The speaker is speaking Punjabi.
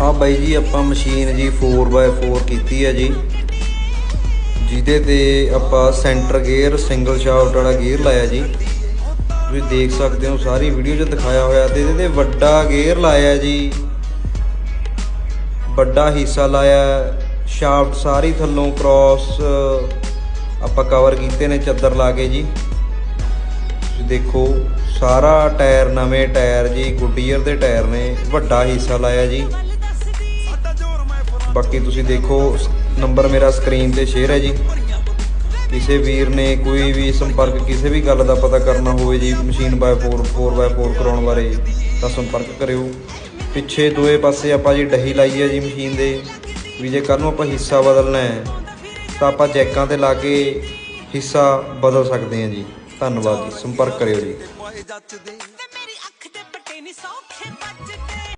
ਆ ਬਾਈ ਜੀ, ਆਪਾਂ ਮਸ਼ੀਨ ਜੀ 4x4 ਕੀਤੀ ਹੈ ਜੀ। ਜਿਹਦੇ ਤੇ ਆਪਾਂ ਸੈਂਟਰ ਗੇਅਰ ਸਿੰਗਲ ਸ਼ਾਫਟ ਵਾਲਾ ਗੇਅਰ ਲਾਇਆ ਜੀ। ਤੁਸੀਂ ਦੇਖ ਸਕਦੇ ਹੋ, ਸਾਰੀ ਵੀਡੀਓ 'ਚ ਦਿਖਾਇਆ ਹੋਇਆ ਤੇ ਇਹਦੇ ਤੇ ਵੱਡਾ ਗੇਅਰ ਲਾਇਆ ਜੀ। ਵੱਡਾ ਹਿੱਸਾ ਲਾਇਆ ਸ਼ਾਫਟ ਸਾਰੀ ਥੱਲੋਂ ਕ੍ਰਾਸ ਆਪਾਂ ਕਵਰ ਕੀਤੇ ਨੇ ਚੱਦਰ ਲਾ ਕੇ ਜੀ। ਤੁਸੀਂ ਦੇਖੋ, ਸਾਰਾ ਟਾਇਰ ਨਵੇਂ ਟਾਇਰ ਜੀ ਗੁੱਡੀਅਰ ਦੇ ਟਾਇਰ ਨੇ, ਵੱਡਾ ਹਿੱਸਾ ਲਾਇਆ ਜੀ। ਬਾਕੀ ਤੁਸੀਂ ਦੇਖੋ ਨੰਬਰ ਮੇਰਾ ਸਕਰੀਨ ਤੇ ਸ਼ੇਅਰ ਹੈ ਜੀ। ਕਿਸੇ ਵੀਰ ਨੇ ਕੋਈ ਵੀ ਸੰਪਰਕ, ਕਿਸੇ ਵੀ ਗੱਲ ਦਾ ਪਤਾ ਕਰਨਾ ਹੋਵੇ ਜੀ ਮਸ਼ੀਨ ਬਾਈ 4 4x4 ਕਰਾਉਣ ਬਾਰੇ, ਤਾਂ ਸੰਪਰਕ ਕਰਿਓ। ਪਿੱਛੇ ਦੋਏ ਪਾਸੇ ਆਪਾਂ ਜੀ ਡਹੀ ਲਾਈ ਹੈ ਜੀ ਮਸ਼ੀਨ ਦੇ, ਵੀ ਜੇ ਕੱਲ ਨੂੰ ਆਪਾਂ ਹਿੱਸਾ ਬਦਲਣਾ ਹੈ, ਤਾਂ ਆਪਾਂ ਚੈਕਾਂ ਤੇ ਲਾ ਕੇ ਹਿੱਸਾ ਬਦਲ ਸਕਦੇ ਹਾਂ ਜੀ। ਧੰਨਵਾਦ ਜੀ, ਸੰਪਰਕ ਕਰਿਓ ਜੀ।